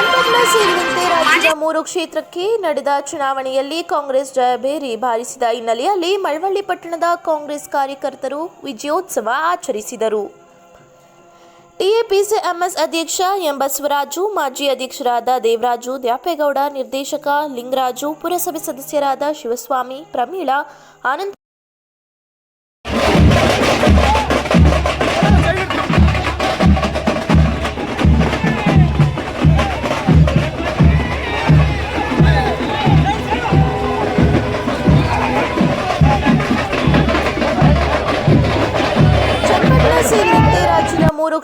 ಚನ್ನಪಟ್ಟಣ ಸೇರಿದಂತೆ ರಾಜ್ಯದ ಮೂರು ಕ್ಷೇತ್ರಕ್ಕೆ ನಡೆದ ಚುನಾವಣೆಯಲ್ಲಿ ಕಾಂಗ್ರೆಸ್ ಜಯಭೇರಿ ಬಾರಿಸಿದ ಹಿನ್ನೆಲೆಯಲ್ಲಿ ಮಳವಳ್ಳಿ ಪಟ್ಟಣದ ಕಾಂಗ್ರೆಸ್ ಕಾರ್ಯಕರ್ತರು ವಿಜಯೋತ್ಸವ ಆಚರಿಸಿದರು. ಟಿಎಪಿಸಿ ಎಂಎಸ್ ಅಧ್ಯಕ್ಷ ಎಂ ಬಸವರಾಜು ಮಾಜಿ ಅಧ್ಯಕ್ಷರಾದ ದೇವರಾಜು ದ್ಯಾಪೇಗೌಡ ನಿರ್ದೇಶಕ ಲಿಂಗರಾಜು ಪುರಸಭೆ ಸದಸ್ಯರಾದ ಶಿವಸ್ವಾಮಿ ಪ್ರಮೀಳಾ ಆನಂದ್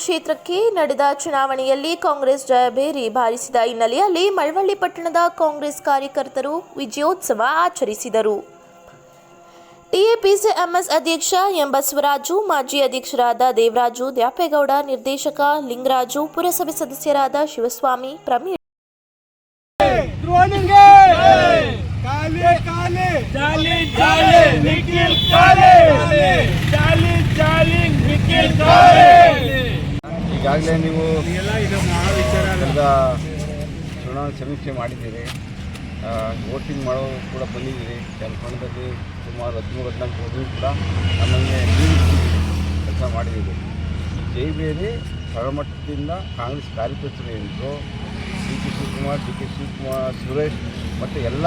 ಕ್ಷೇತ್ರಕ್ಕೆ ನಡೆದ ಚುನಾವಣೆಯಲ್ಲಿ ಕಾಂಗ್ರೆಸ್ ಜಯಭೇರಿ ಬಾರಿಸಿದ ಹಿನ್ನೆಲೆಯಲ್ಲಿ ಮಳವಳ್ಳಿ ಪಟ್ಟಣದ ಕಾಂಗ್ರೆಸ್ ಕಾರ್ಯಕರ್ತರು ವಿಜಯೋತ್ಸವ ಆಚರಿಸಿದರು. ಟಿಎಪಿಸಿ ಎಂಎಸ್ ಅಧ್ಯಕ್ಷ ಎಂ ಬಸವರಾಜು ಮಾಜಿ ಅಧ್ಯಕ್ಷರಾದ ದೇವರಾಜು, ದ್ಯಾಪೇಗೌಡ ನಿರ್ದೇಶಕ ಲಿಂಗರಾಜು, ಪುರಸಭೆ ಸದಸ್ಯರಾದ ಶಿವಸ್ವಾಮಿ ಪ್ರಮೀಳಾ ಧ್ವನಿಗೆ ಕಾಲೆ ಕಾಲೆ ಜಾಲಿ ಜಾಲಿ ನಿಖಿಲ್ ಕಾಲೆ ಜಾಲಿ ಜಾಲಿ ನಿಖಿಲ್ ಕಾಲೆ ಈಗಾಗಲೇ ನೀವು ಚುನಾವಣೆ ಸಮೀಕ್ಷೆ ಮಾಡಿದ್ದೀರಿ. ವೋಟಿಂಗ್ ಮಾಡೋ ಕೂಡ ಬಂದಿದ್ದೀರಿ. ಚನ್ನಪಟ್ಟಣದಲ್ಲಿ ಸುಮಾರು ಹದಿಮೂರು ಹದಿನಾಲ್ಕು ಹೋದರೂ ಕೂಡ ನಮ್ಮನ್ನೇ ಕೆಲಸ ಮಾಡಿದ್ದೀರಿ. ಜೈಬೇರಿ ತಳಮಟ್ಟದಿಂದ ಕಾಂಗ್ರೆಸ್ ಕಾರ್ಯಕರ್ತರು ಏನಿದ್ರು D K Shivakumar D K Shivakumar Suresh ಮತ್ತು ಎಲ್ಲ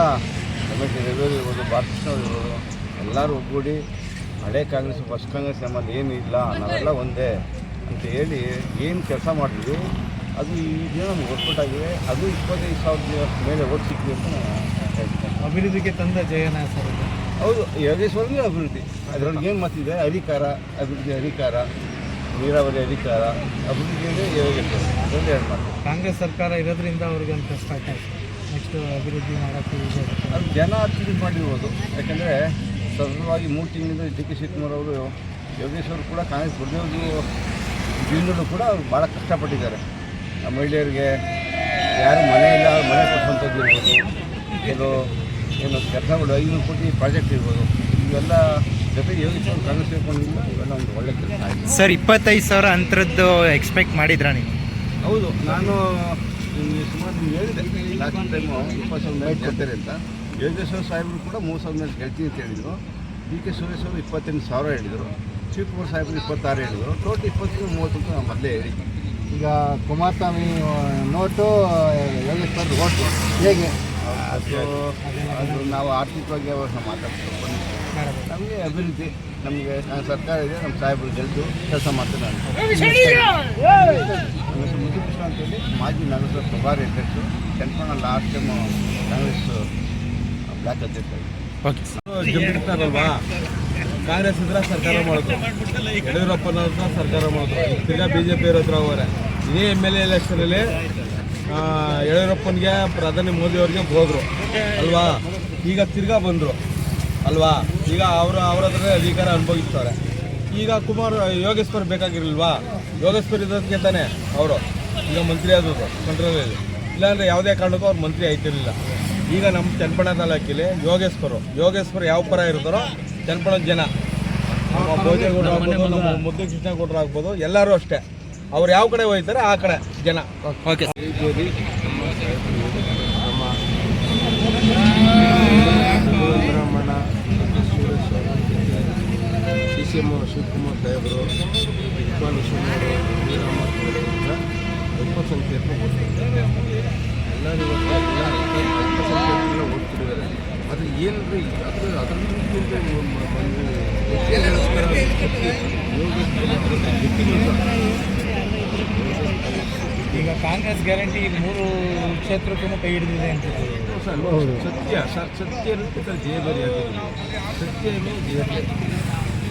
ರಮೇಶ್ ರವಿ ಇರ್ಬೋದು ಬಾಲಕೃಷ್ಣವ್ರು ಇರ್ಬೋದು ಎಲ್ಲರೂ ಒಗ್ಗೂಡಿ ಹಳೆ ಕಾಂಗ್ರೆಸ್ ಫಸ್ಟ್ ಕಾಂಗ್ರೆಸ್ ನಮ್ಮಲ್ಲಿ ಏನೂ ಇಲ್ಲ ನಾವೆಲ್ಲ ಒಂದೇ. ಅಂತ ಹೇಳಿ ಏನು ಕೆಲಸ ಮಾಡಿದ್ವಿ ಅದು ಈ ದಿನ ನಮ್ಗೆ ಒಟ್ಟಾಗಿದೆ ಅದು ಇಪ್ಪತ್ತೈದು ಸಾವಿರದ ಮೇಲೆ ಓಟ್ ಸಿಕ್ಕಿದೆ ಅಂತ ನಾನು ಅಭಿವೃದ್ಧಿಗೆ ತಂದ ಜಯನ ಸರ್. ಹೌದು ಯೋಗೇಶ್ವರನೇ ಅಭಿವೃದ್ಧಿ. ಅದರೊಳಗೆ ಏನು ಮತ್ತಿದೆ ಅಧಿಕಾರ ಅಭಿವೃದ್ಧಿ ಅಧಿಕಾರ ನೀರಾವರಿ ಅಧಿಕಾರ ಅಭಿವೃದ್ಧಿಗೆ ಅಂದರೆ ಯೋಗೇಶ್ವರ ಅದರಲ್ಲಿ ಎರಡು ಮಾತು. ಕಾಂಗ್ರೆಸ್ ಸರ್ಕಾರ ಇರೋದ್ರಿಂದ ಅವ್ರಿಗೆ ಒಂದು ಕಷ್ಟ ಆಗ್ತದೆ ನೆಕ್ಸ್ಟ್ ಅಭಿವೃದ್ಧಿ ಮಾಡೋಕ್ಕೆ ಅದು ಜನ ಅಭಿವೃದ್ಧಿ ಮಾಡಿರ್ಬೋದು. ಯಾಕೆಂದರೆ ಸತತವಾಗಿ ಮೂರು ತಿಂಗಳಿಂದ ಡಿ ಕೆ ಶಿವಕುಮಾರ್ ಅವರು ಯೋಗೇಶ್ವರ್ ಕೂಡ ಕಾಂಗ್ರೆಸ್ ಬರೆಯೋದು ಜೀವನದಲ್ಲೂ ಕೂಡ ಅವ್ರು ಭಾಳ ಕಷ್ಟಪಟ್ಟಿದ್ದಾರೆ. ಆ ಮಹಿಳೆಯರಿಗೆ ಯಾರು ಮನೆ ಇಲ್ಲ ಮನೆ ಕೊಟ್ಟಂಥದ್ದು ಇರ್ಬೋದು. ಏನು ಏನು ಕೆಲಸಗಳು ಐನೂರು ಕೋಟಿ ಪ್ರಾಜೆಕ್ಟ್ ಇರ್ಬೋದು. ಇವೆಲ್ಲ ಜೊತೆಗೆ ಯೋಗೇಶ್ವರ್ ಕಾಂಗ್ರೆಸ್ ಸೇರ್ಕೊಂಡಿಲ್ಲ ಇವೆಲ್ಲ ಒಂದು ಒಳ್ಳೆ ಕೆಲಸ ಆಯಿತು ಸರ್ ಇಪ್ಪತ್ತೈದು ಸಾವಿರ ಅಂತರದ್ದು ಎಕ್ಸ್ಪೆಕ್ಟ್ ಮಾಡಿದ್ರಾ ನೀವು? ಹೌದು ನಾನು ಸುಮಾರು ನಿಮ್ಗೆ ಹೇಳಿದೆ. ಲಾಸ್ಟ್ ಟೈಮು ಇಪ್ಪತ್ತು ಸಾವಿರ ಮೇಲೆ ಗೆಲ್ತಾರೆ ಅಂತ. ಯೋಗೇಶ್ವರ ಸಾಹೇಬರು ಕೂಡ ಮೂರು ಸಾವಿರ ಮೇಲೆ ಗೆಲ್ತೀನಿ ಅಂತ ಹೇಳಿದರು. ಡಿ ಕೆ ಸುರೇಶ್ ಅವರು ಇಪ್ಪತ್ತೆಂಟು ಸಾವಿರ ಹೇಳಿದರು. ಶಿವಕುಮಾರ್ ಸಾಹೇಬರು ಇಪ್ಪತ್ತಾರು ಹೇಳಿದರು. ಟೋಟಲ್ ಇಪ್ಪತ್ತು ಮೂವತ್ತು ಅಂತ ನಾವು ಮೊದಲೇ ಹೇಳಿ ಈಗ ಕುಮಾರಸ್ವಾಮಿ ನೋಟು ಯೋಗೇಶ್ವರ್ ಓಟು. ಹೇಗೆ? ಅದು ಅದು ನಾವು ಆರ್ಥಿಕವಾಗಿ ಅವ್ರನ್ನ ಮಾತಾಡ್ತೀವಿ. ನಮಗೆ ಅಭಿವೃದ್ಧಿ ನಮಗೆ ಸರ್ಕಾರ ಇದೆ ನಮ್ಮ ಸಾಹೇಬರು ಗೆದ್ದು ಕೆಲಸ ಮಾಡ್ತಾರೆ ನಾನು ಮುದ್ದುಕೃಷ್ಣ ಅಂತೇಳಿ ಮಾಜಿ ನಗರಸಭೆ ಪ್ರಭಾರಿ ಅಧ್ಯಕ್ಷರು Channappanna last time Congress block ಅಧ್ಯಕ್ಷ ಕಾಂಗ್ರೆಸ್ ಇದ್ರ ಸರ್ಕಾರ ಮಾಡಿದ್ರು ಯಡಿಯೂರಪ್ಪನವ್ರ ಸರ್ಕಾರ ಮಾಡಿದ್ರು ತಿರ್ಗಾ ಬಿ ಜೆ ಪಿ ಹತ್ರ ಹೋಗೋರೆ. ಇದೇ ಎಂ ಎಲ್ ಎ ಎಲೆಕ್ಷನಲ್ಲಿ ಯಡಿಯೂರಪ್ಪನಿಗೆ ಪ್ರಧಾನಿ ಮೋದಿ ಅವ್ರಿಗೆ ಹೋದ್ರು. ಅಲ್ವಾ? ಈಗ ತಿರ್ಗಾ ಬಂದರು. ಅಲ್ವಾ? ಈಗ ಅವರು, ಅವ್ರ ಹತ್ರ ಅಧಿಕಾರ ಅನುಭವಿಸ್ತಾರೆ. ಈಗ ಕುಮಾರ್, ಯೋಗೇಶ್ವರ್ ಬೇಕಾಗಿರಲ್ವಾ ಯೋಗೇಶ್ವರ್ ಇದ್ದಕ್ಕೆ ತಾನೆ ಅವರು. ಈಗ ಮಂತ್ರಿ ಆದದ್ದು ಸೆಂಟ್ರಲಲ್ಲಿ ಇಲ್ಲಾಂದರೆ ಯಾವುದೇ ಕಾರಣಕ್ಕೂ ಅವ್ರು ಮಂತ್ರಿ ಆಯ್ತಿರಲಿಲ್ಲ. ಈಗ ನಮ್ಮ ಚನ್ನಪಣ್ಣ ತಾಲೂಕಿಲಿ ಯೋಗೇಶ್ವರು. ಯೋಗೇಶ್ವರ್ ಯಾವ ಪರ ಇರ್ತಾರೋ ಚನ್ನಪಣ್ಣದ ಜನ. ನಮ್ಮ ಭೋಜೇಗೌಡರು ಆಗ್ಬೋದು ನಮ್ಮ ಮುದ್ದು ಕೃಷ್ಣಗೌಡರು ಆಗ್ಬೋದು ಎಲ್ಲರೂ ಅಷ್ಟೇ. ಅವ್ರು ಯಾವ ಕಡೆ ಹೋಗ್ತಾರೆ ಆ ಕಡೆ ಜನ. ಓಕೆ ಬ್ರಾಹ್ಮಣ ಸಿ ಸಿ ಎಂ ಶಿವಕುಮಾರ್ ಸಾಹೇಬರು ಇಕ್ಬಾಲ್ ಅಲ್ಪಸಂಖ್ಯಾತರು. ಓದ್ತಿದ್ದಾರೆ ಅದು ಅದ್ರ ಅದರಲ್ಲಿಂದ ಈಗ ಕಾಂಗ್ರೆಸ್ ಗ್ಯಾರಂಟಿ ಮೂರು ಕ್ಷೇತ್ರಕ್ಕೂ ಕೈ ಹಿಡಿದಿದೆ ಅಂತ ಸತ್ಯ ಸತ್ಯ ಇರುತ್ತೆ ಜಯಬರಿ ಆಗೋದಿಲ್ಲ ಸತ್ಯವೇ ಜಯಬರಿ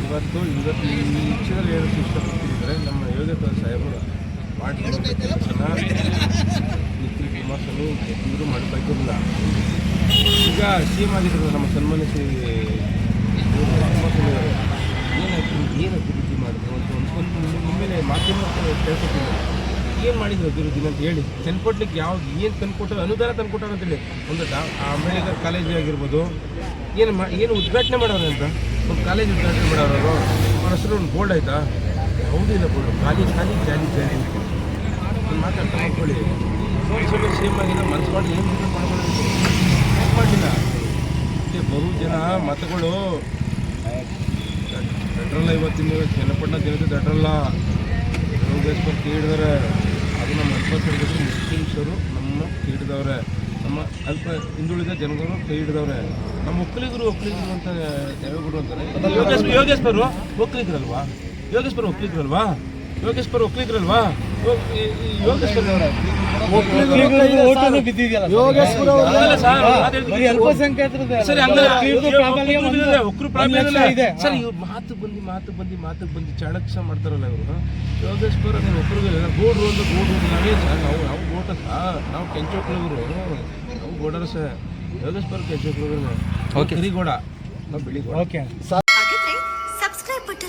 ಇವತ್ತು ಇವತ್ತು ಈ ವಿಷಯದಲ್ಲಿ ಹೇಳೋಕ್ಕೆ ಇಷ್ಟಪಡ್ತಿದ್ದಾರೆ. ನಮ್ಮ ಯೋಗೇಶ್ವರ ಸಾಹೇಬರು ಮಾಡಿರ್ತಕ್ಕಂಥ ಕೆಲಸನ ನಿಖಿಲ್ ಕುಮಾರಸ್ವಾಮಿ ಇವರು ಮಾಡಬೇಕಿಲ್ಲ ಈಗ ಸಿ ಎಂ ಆಗಿದ್ರು ನಮ್ಮ ಸನ್ಮಾನ್ಯ ಶ್ರೀ ಏನಾಯ್ತು? ಏನು ಅಭಿವೃದ್ಧಿ ಮಾಡಿದ್ರು ಅಂತ ಒಂದು ಸ್ವಲ್ಪ ಮಾಧ್ಯಮ ಕೇಳ್ಕೊತೀನಿ ಏನು ಮಾಡಿದ್ರು ಅಭಿವೃದ್ಧಿ ಅಂತ ಹೇಳಿ? ತಂದ್ಕೊಡ್ಲಿಕ್ಕೆ ಯಾವ್ದು ಏನು ತಂದ್ಕೊಟ್ಟರು ಅನುದಾನ ಅಂತ ಅಂತೇಳಿ ಒಂದು ಡಾ ಅಂಬೇಡ್ಕರ್ ಕಾಲೇಜ್ ಆಗಿರ್ಬೋದು. ಏನು ಮಾ ಏನು ಉದ್ಘಾಟನೆ ಮಾಡೋರು ಅಂತ? ಒಂದು ಕಾಲೇಜ್ ಉದ್ಘಾಟನೆ ಮಾಡೋರು. ಅವರು ಹೆಸರು ಒಂದು ಬೋರ್ಡ್ ಆಯ್ತಾ? ಯಾವುದೂ ಇಲ್ಲ ಬೋರ್ಡ್. ಖಾಲಿ ಖಾಲಿ ಜಾಲಿ ಜಾಲಿ ಅಂತ ಮಾತಾಡ್ತಾ ಮಾಡ್ಕೊಳ್ಳಿ ಸೇಮ್ ಆಗಿದೆ ಮನಸ್ಸು ಮಾಡಿ ಏನು ಬೇಕಾದ್ರೂ ಮಾಡಲಿಲ್ಲ. ಮತ್ತೆ ಬರೋ ಜನ, ಮತಗಳು. ದಡ್ರಲ್ಲ ಇವತ್ತಿನ ಚನ್ನಪಟ್ಟಣ ಜನತೆ ದಡ್ರಲ್ಲ. ಯೋಗೇಶ್ವರ್ ಕೇಳಿದವ್ರೆ ಅದು ನಮ್ಮ ಅಲ್ಪಸಂಖ್ಯಾತರು ಮುಸ್ಲಿಮ್ಸರು ನಮ್ಮ ಕೇಳಿದವ್ರೆ. ನಮ್ಮ ಅಲ್ಪ ಹಿಂದುಳಿದ ಜನಗಳು ಕೈ ಹಿಡಿದವ್ರೆ ನಮ್ಮ ಒಕ್ಕಲಿಗರು ಒಕ್ಕಲಿಗರು ಅಂತ ದೇವೇಗೌಡರು ಅಂತಾರೆ. ಯೋಗೇಶ್ವರ್ ಯೋಗೇಶ್ವರು ಒಕ್ಕಲಿಗರಲ್ವಾ? ಯೋಗೇಶ್ವರ್ ಒಕ್ಕಲಿಗರಲ್ವಾ? ಯೋಗೇಶ್ವರ್ ಒಕ್ಕಲಿಗರಲ್ವಾ? ಯೋಗೇಶ್ವರ್ ಒಂದು- ಇದೆ. ಸರ್ ಇವ್ರು ಮಾತು ಬಂದು ಮಾತು ಬಂದು ಮಾತು ಬಂದು ಚಾಣಕ್ಯ ಮಾಡ್ತಾರಲ್ಲ ಇವರು? ಯೋಗೇಶ್ವರ ನೀವು ಒಕ್ಕಲಿಗರ ಗೋಡ್ರು ಅಂದ್ರೆ ಗೋಡ್ರು ನಾವೇ ಸರ್ ನಾವು ನಾವು ಗೋಟ ನಾವು ಕೆಂಚೋಕ್ಳವರು. ನಾವು ಗೋಡರ ಸರ್ ಯೋಗೇಶ್ವರ ಕೆಂಚೋಕ್ಳವರು. ಕರಿಗೋಡ ನಾವು ಬಿಳಿಗೋಡ. ಓಕೆ